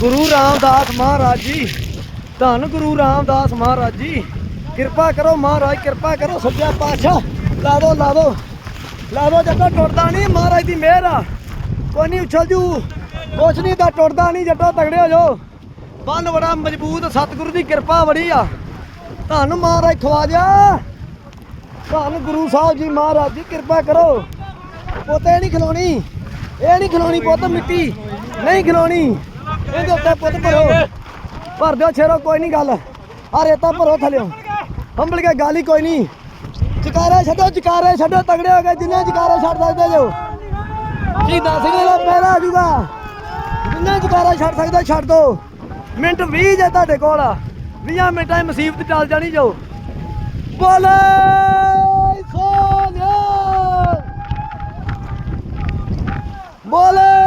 ਗੁਰੂ ਰਾਮਦਾਸ ਮਹਾਰਾਜ ਜੀ, ਧੰਨ ਗੁਰੂ ਰਾਮਦਾਸ ਮਹਾਰਾਜ ਜੀ। ਕਿਰਪਾ ਕਰੋ ਮਹਾਰਾਜ, ਕਿਰਪਾ ਕਰੋ ਸੱਚਾ ਪਾਤਸ਼ਾਹ। ਲਾ ਦੋ ਲਾ ਦੋ। ਲਾ ਦੋ, ਜੱਟਾ ਟੁੱਟਦਾ ਨਹੀਂ, ਮਹਾਰਾਜ ਦੀ ਮਿਹਰ ਆ। ਕੋਈ ਨਹੀਂ ਉਛਲ ਜੂ। ਕੁਛ ਨਹੀਂ, ਤਾਂ ਟੁੱਟਦਾ ਨਹੀਂ, ਜੱਟਾ, ਤਗੜੇ ਹੋ ਜਾਓ। ਬੰਨ ਬੜਾ ਮਜ਼ਬੂਤ, ਸਤਿਗੁਰੂ ਦੀ ਕਿਰਪਾ ਬੜੀ ਆ। ਧੰਨ ਮਹਾਰਾਜ ਖਵਾਜਾ ਧੰਨ ਗੁਰੂ ਸਾਹਿਬ ਜੀ ਮਹਾਰਾਜ ਜੀ, ਕਿਰਪਾ ਕਰੋ। ਪੁੱਤ ਇਹ ਨਹੀਂ ਖਲੋਣੀ ਇਹ ਨਹੀਂ ਖਲੋਣੀ ਪੁੱਤ ਮਿੱਟੀ। ਨਹੀਂ ਖਲੋਣੀ ਇਹਦੇ ਉੱਤੇ ਪੁੱਤ ਭਰੋ। ਭਰ ਦਿਓ ਛੇਰੋ ਕੋਈ ਨਹੀਂ ਗੱਲ। ਆ ਰੇਤਾ ਭਰੋ ਥਲਿਓ। ਹੰਬਲ ਕੇ ਗਾਲੀ ਕੋਈ ਨਹੀਂ। ਜਕਾਰੇ ਛੱਡੋ ਜਕਾਰੇ ਛੱਡੋ, ਤਗੜੇ ਹੋ ਗਏ ਜਿੰਨੇ ਜਕਾਰੇ ਛੱਡ ਸਕਦੇ ਜੋ ਕੀ ਦੱਸ ਦਾ ਪਹਿਰਾ ਆ ਜੂਗਾ ਜਿੰਨੇ ਜਕਾਰਾ ਛੱਡ ਸਕਦੇ, ਛੱਡ ਦੋ। ਮਿੰਟ 20 ਜੇ ਤੁਹਾਡੇ ਕੋਲ 20 ਮਿੰਟਾਂ 'ਚ ਮੁਸੀਬਤ ਚੱਲ ਜਾਣੀ ਜੋ। ਬੋਲੇ ਸੋਨਿਆ। ਬੋਲੇ